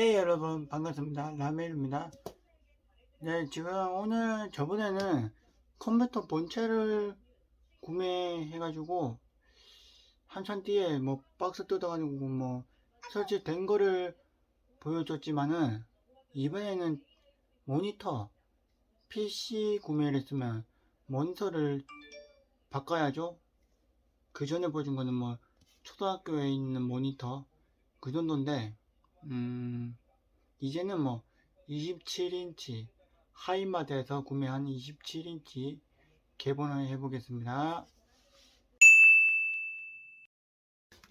네 여러분 반갑습니다. 라멜입니다. 네 지금 오늘 저번에는 컴퓨터 본체를 구매해 가지고 한참 뒤에 뭐 박스 뜯어 가지고 뭐 설치된 거를 보여줬지만은 이번에는 모니터 PC 구매를 했으면 모니터를 바꿔야죠. 그 전에 보여준 거는 뭐 초등학교에 있는 모니터 그 정도인데 음, 이제는 뭐 27인치 하이마드에서 구매한 27인치 개봉을 해보겠습니다.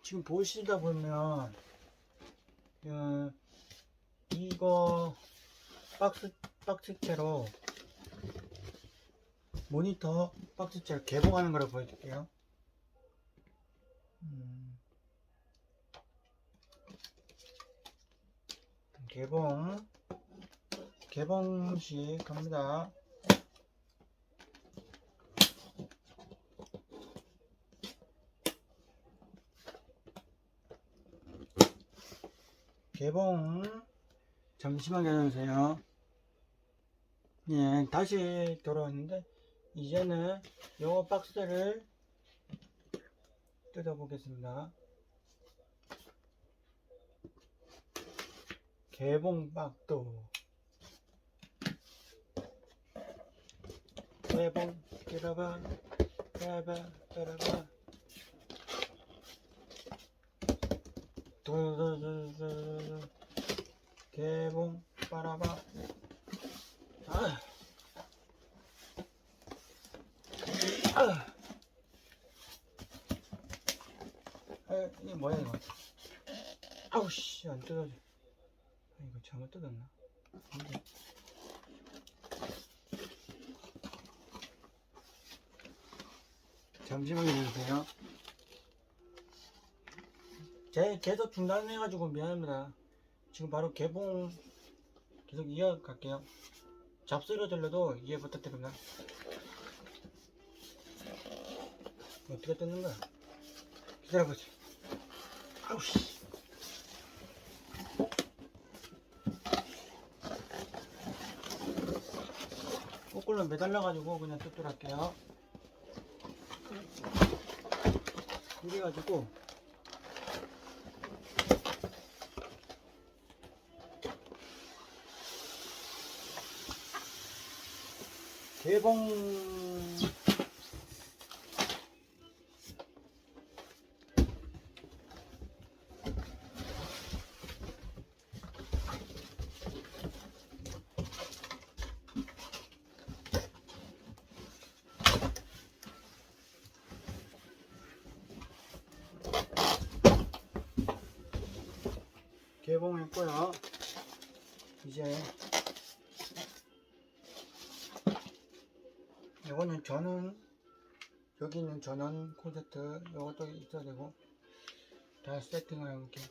지금 보시다 보면 어, 이거 박스 박스채로 모니터 박스채로 개봉하는 거를 보여줄게요. 음. 개봉 개봉식 갑니다. 개봉. 잠시만 기다려주세요. 예 다시 돌아왔는데 이제는 요 박스를 뜯어보겠습니다 개봉박도. 개봉 들어봐 들어봐 들어봐 두두두두 개봉 빨아봐 아. 아. 아, 이게 뭐야 이거? 아우씨 안 뜯어져 잘못 뜯었나? 근데 잠시만 기다려주세요. 제 계속 중단해가지고 미안합니다. 지금 바로 개봉 계속 이어갈게요. 잡소리가 들려도 이해 부탁드립니다. 어떻게 뜯는 거야? 기다려보세요. 아우씨. 거꾸로 매달려가지고 그냥 뜯도록 할게요. 이래가지고 개봉 개봉했고요. 이제 이거는 전원 여기 있는 전원 콘센트 이것도 있어야 되고 다 세팅을 해볼게요.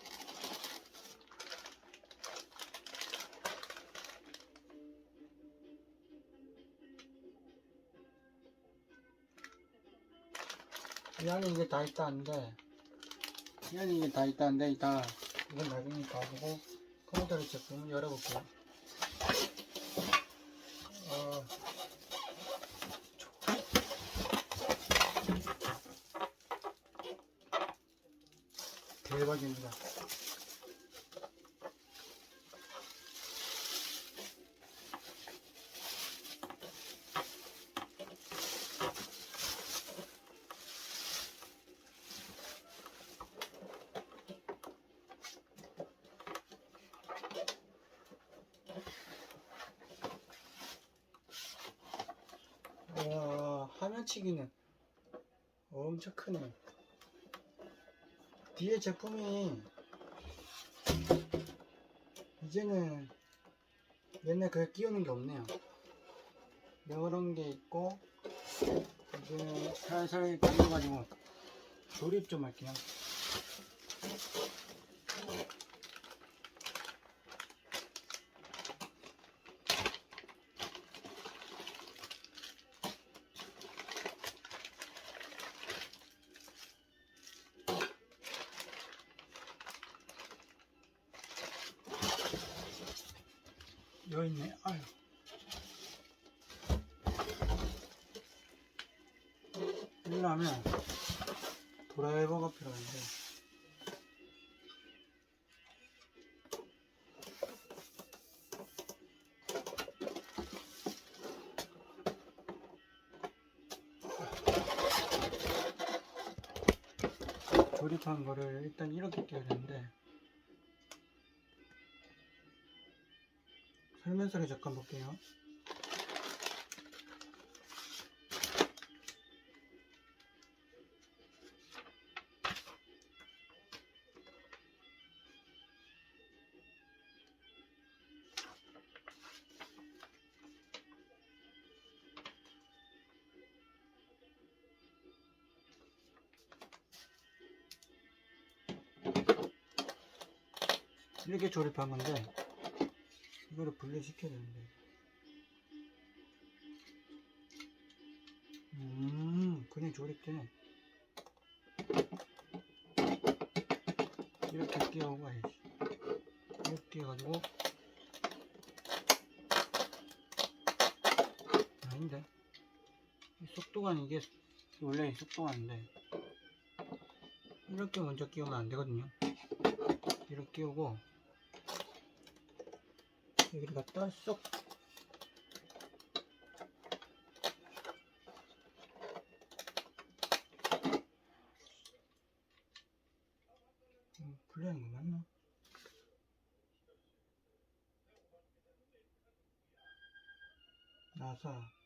이 안에 이게 다 있다는데 이 안에 이게 다 있다는데 이따 이건 나중에 가보고 컴퓨터 제품 열어볼게요. 어, 대박입니다. 와, 화면치기는 엄청 크네. 뒤에 제품이 이제는 옛날 그 끼우는 게 없네요. 이런 게 있고 이제 살살 돌려가지고 조립 좀 할게요. 들어있네. 아유. 이러면 드라이버가 필요한데. 조립한 거를 일단 이렇게 껴야 되는데 설명서를 잠깐 볼게요. 이렇게 조립한 건데 이거를 분리시켜야 되는데. 음 그냥 조립되네. 이렇게 끼워고 가야지. 이렇게 해가지고. 아닌데. 이 속도관 이게 원래 이 속도관인데. 이렇게 먼저 끼우면 안 되거든요. 이렇게 끼우고 여기를 갖다 쏙 음, 분리하는 거 맞나? 나사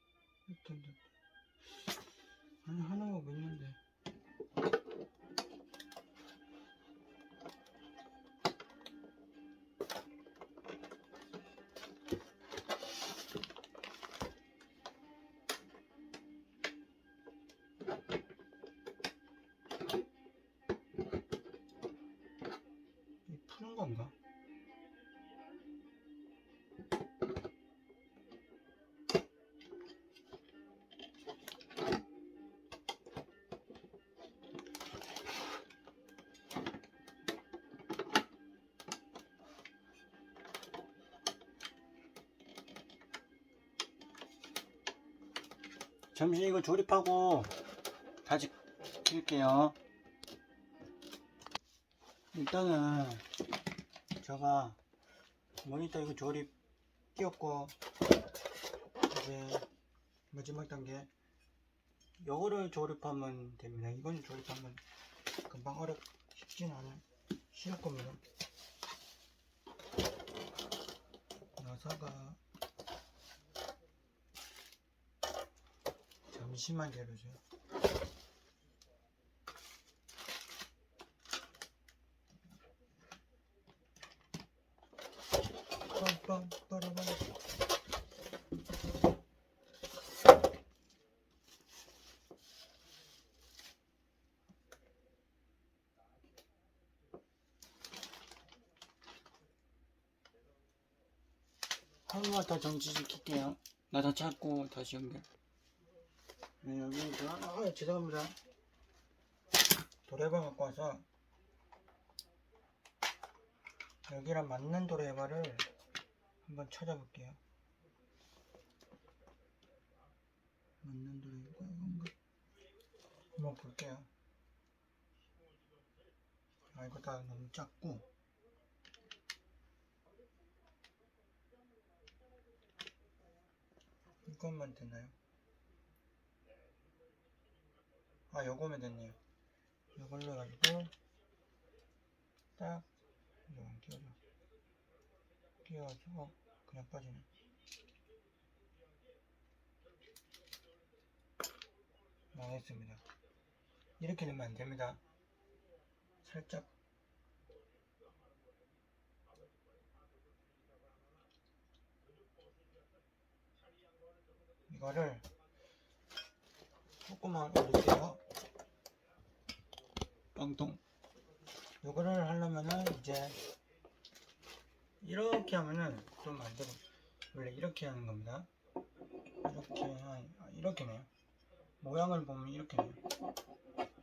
잠시 이거 조립하고 다시 킬게요. 일단은 제가 모니터 이거 조립 끼웠고 이제 마지막 단계 요거를 조립하면 됩니다 이건 조립하면 금방 어렵 쉽진 않아요 쉬울 겁니다 나사가 잠시만 기다려주세요. 빰빰 빠라밤. 한번만 더 정지 시킬게요. 나 다 찾고 다시 연결 네, 여기 저 아, 죄송합니다 도레바 갖고 와서 여기랑 맞는 도레바를 한번 찾아볼게요. 맞는 도레바 이건가? 한번 볼게요. 아 이거 다 너무 작고 이것만 되나요? 아 요거면 됐네요. 이걸로 해가지고 딱 이거 안 끼워져. 끼워서 그냥 빠지네. 망했습니다. 이렇게 되면 안 됩니다. 살짝 이거를 조금만 올릴게요. 빵통. 이거를 하려면은 이제 이렇게 하면은 좀 안 되고 원래 이렇게 하는 겁니다. 이렇게 하- 아, 이렇게네요. 모양을 보면 이렇게네요.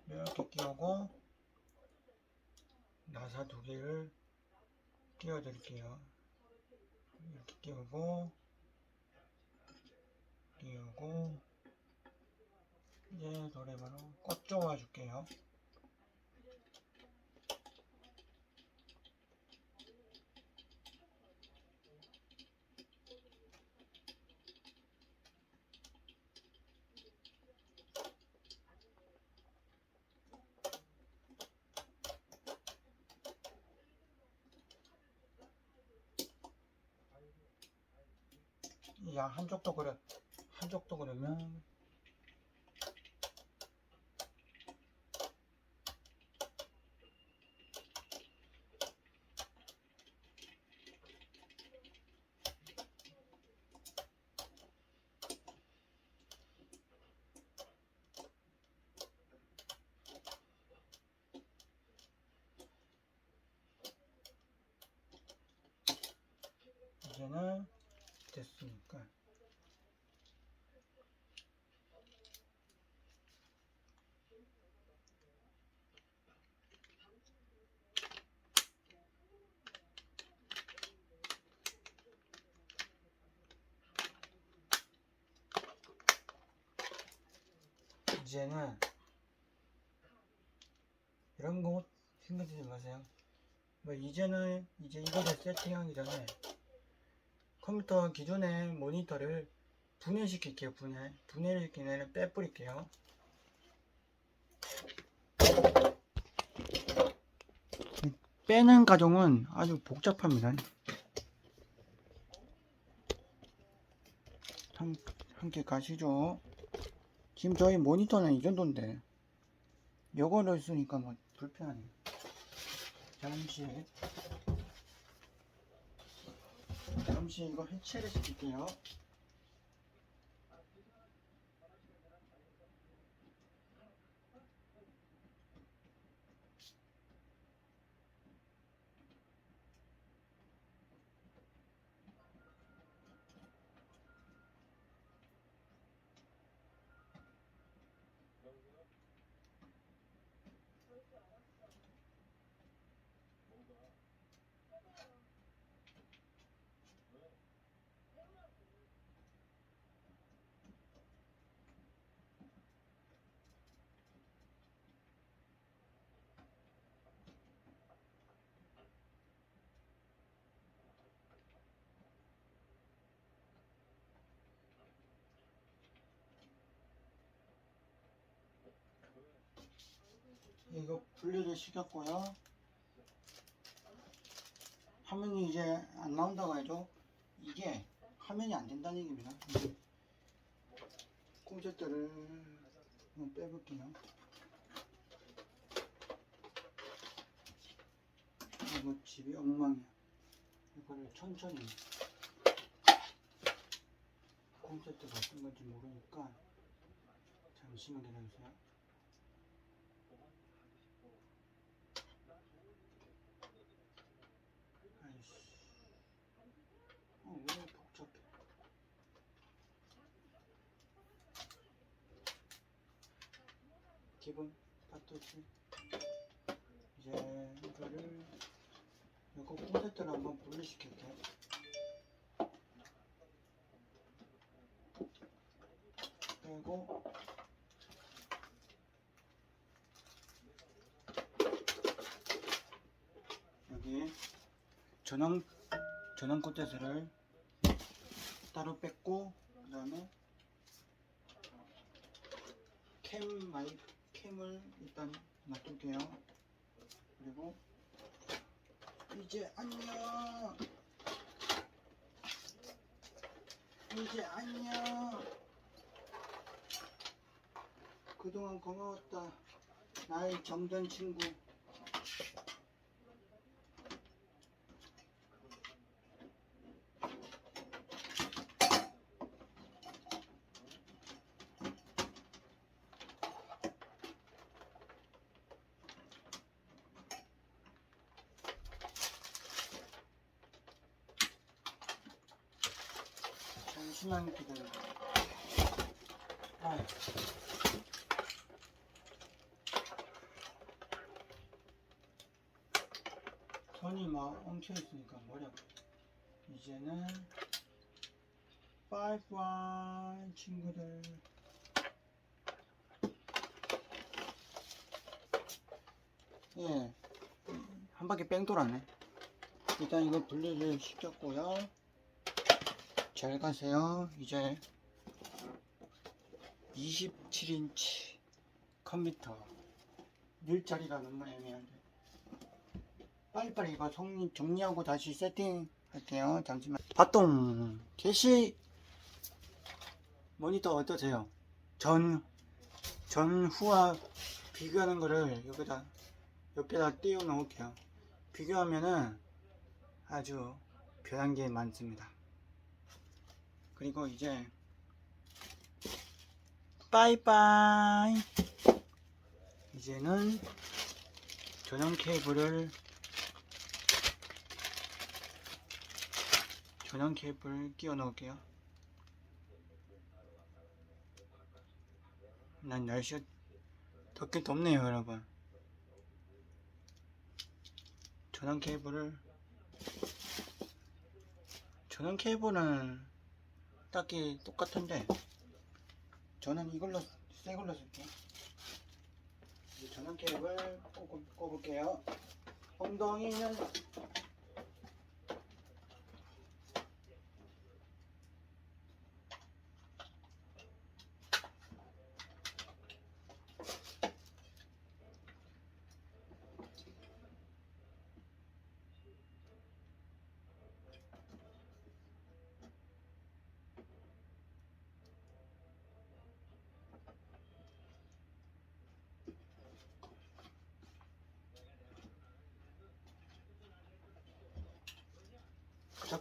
이렇게 끼우고 나사 두 개를 끼워 드릴게요. 이렇게 끼우고 끼우고 이제 노래바로 꽃 쪼아 줄게요. 야 한쪽도 그려 한쪽도 그러면 이제는 됐으니까 이제는 이런 거 쓰지 마세요. 뭐 이제는 이제 이거를 세팅하기 전에 컴퓨터 기존의 모니터를 분해시킬게요. 분해. 분해를 시키는 애를 빼뿌릴게요. 빼는 과정은 아주 복잡합니다. 한, 함께 가시죠. 지금 저희 모니터는 이 정도인데, 요거를 쓰니까 뭐 불편하네. 잠시, 잠시 이거 해체를 시킬게요. 이거 분리를 시켰고요. 화면이 이제 안 나온다고 해도 이게 화면이 안 된다는 얘기입니다. 한번 빼볼게요. 이거 집이 엉망이야. 이거를 천천히 콘센트가 어떤 건지 모르니까 잠시만 기다려주세요. 아이씨. 어, 왜 복잡해? 기본 파토치. 이제 이거를 이거 콘센트를 한번 분리시킬게. 빼고 여기 전원 전원 콘센트를 따로 뺐고 그 다음에 캠 마이 캠을 일단 놔둘게요. 그리고 이제 안녕. 이제 안녕. 그동안 고마웠다. 나의 정전 친구 잠시만 기다려. 아. 손이 막 엉켜 있으니까 머리 아파. 이제는 빠이빠이 친구들 예, 한 바퀴 뺑 돌았네. 일단 이거 분리를 시켰고요. 잘 가세요. 이제 27인치 컴퓨터 일자리가 너무 애매한데 빨리빨리 이거 정리, 정리하고 다시 세팅할게요. 잠시만. 바똥 게시 모니터 어떠세요? 전 전후와 비교하는 거를 여기다 옆에다 띄워 놓을게요. 비교하면은 아주 변한 게 많습니다. 그리고 이제 빠이빠이 이제는 전원 케이블을 전원 케이블 끼워 넣을게요. 난 날씨가 덥긴 덥네요, 여러분. 전원 케이블을 전원 케이블은 딱히 똑같은데 저는 이걸로 새 걸로 쓸게요. 이 전원 케이블 꽂, 꽂을게요. 엉덩이는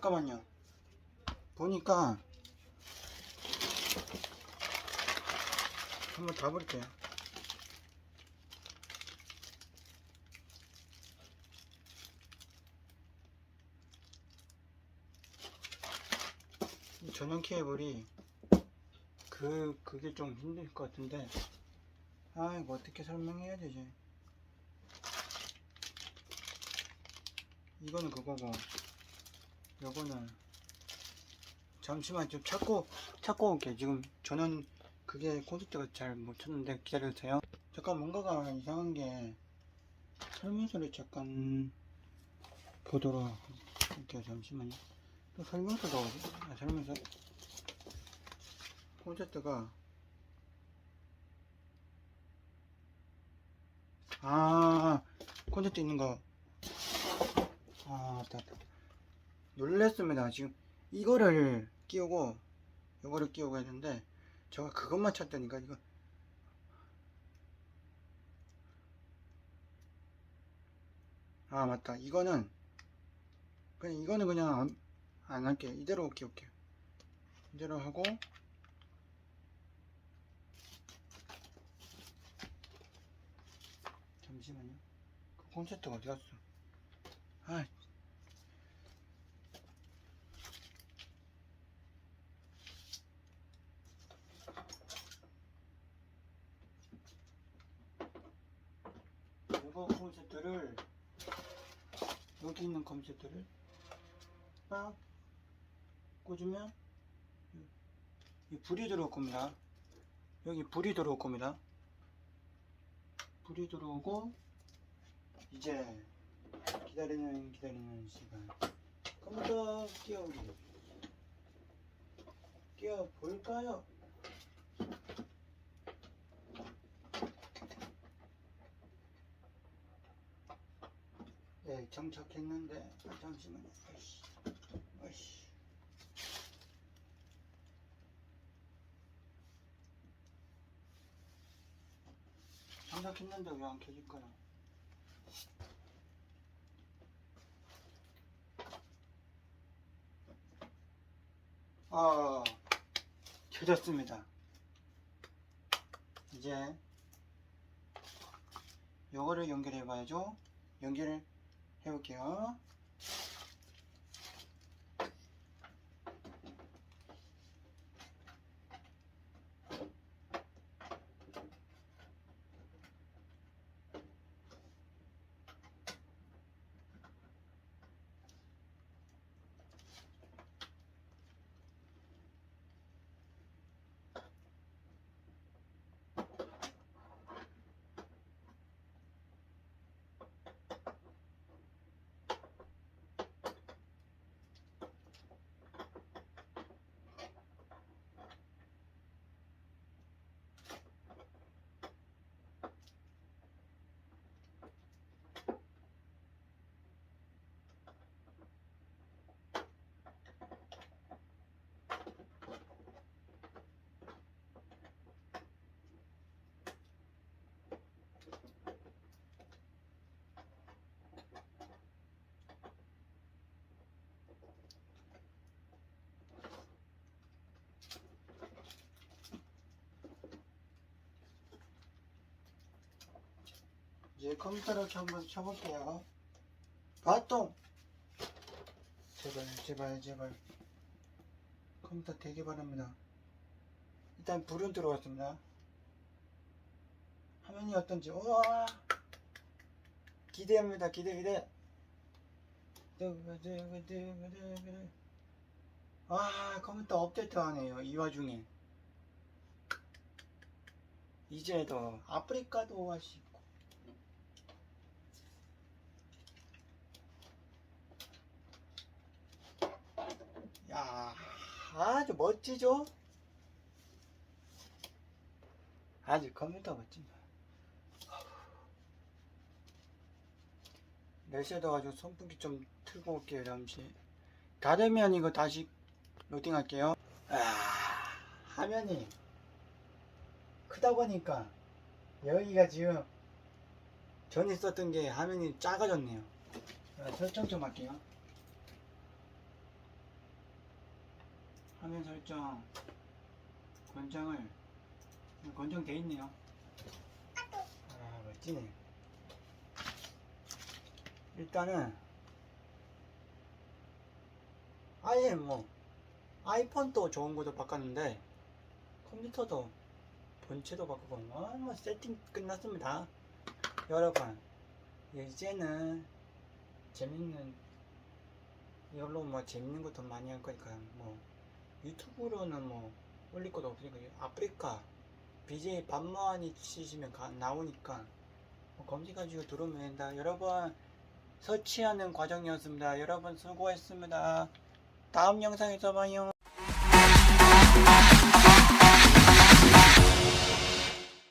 잠깐만요. 보니까 한번. 이 전용 케이블이 그 그게 좀 힘들 것 같은데 아 이거 어떻게 설명해야 되지? 이거는 그거고 요거는 잠시만 좀 찾고 찾고 올게 지금 저는 그게 콘서트가 잘 못 찾는데 기다려주세요. 잠깐 뭔가가 이상한 게 설명서를 잠깐 보도록 할게요. 잠시만요. 또 설명서가 어디 아 설명서 콘서트가. 아 콘서트 있는 거아 맞다 맞다 놀랬습니다. 지금 이거를 끼우고 이거를 끼우고 했는데 제가 그것만 찾다니까 이거. 아 맞다. 이거는 그냥 이거는 그냥 안, 안 할게요. 이대로 끼울게요 이대로 하고 잠시만요. 그 콘셉트가 어디 갔어? 아 이거 컴퓨터를 여기 있는 컴퓨터를 딱 꽂으면 이 불이 들어올 겁니다. 여기 불이 들어올 겁니다. 불이 들어오고 이제 기다리는 기다리는 시간 컴퓨터 끼워오기 끼워 볼까요? 정착했는데 아, 잠시만요. 아이씨, 아이씨. 정착했는데 왜 안 켜질까요? 아, 켜졌습니다. 이제 요거를 연결해 봐야죠. 연결을 해볼게요. 이제 컴퓨터를 한번 쳐볼게요. 바통! 제발, 제발, 제발. 컴퓨터 되게 바랍니다. 일단 불은 들어왔습니다. 화면이 어떤지, 우와! 기대합니다, 기대, 기대! 아, 컴퓨터 업데이트 하네요, 이 와중에. 이제도 아프리카도 있고. 야, 아주 멋지죠? 아주 컴퓨터 멋집니다. 날씨도 가지고 선풍기 좀 틀고 올게요, 잠시. 다 되면 이거 다시 로딩할게요. 아, 화면이 크다 보니까 여기가 지금 전에 썼던 게 화면이 작아졌네요. 자, 설정 좀 할게요. 화면 설정 권장을 권장돼 있네요. 아 멋지네. 일단은 아예 뭐 아이폰도 좋은 거도 바꿨는데 컴퓨터도 본체도 바꾸고 뭐, 뭐 세팅 끝났습니다. 여러분 이제는 재밌는 이걸로 뭐 재밌는 것도 많이 할 거니까 뭐 유튜브로는 뭐 올릴 것도 없으니까 아프리카 BJ 반모하니 치시면 가- 나오니까 뭐 검색하시고 들어오면 된다. 여러분 설치하는 과정이었습니다. 여러분 수고했습니다. 다음 영상에서 봐요.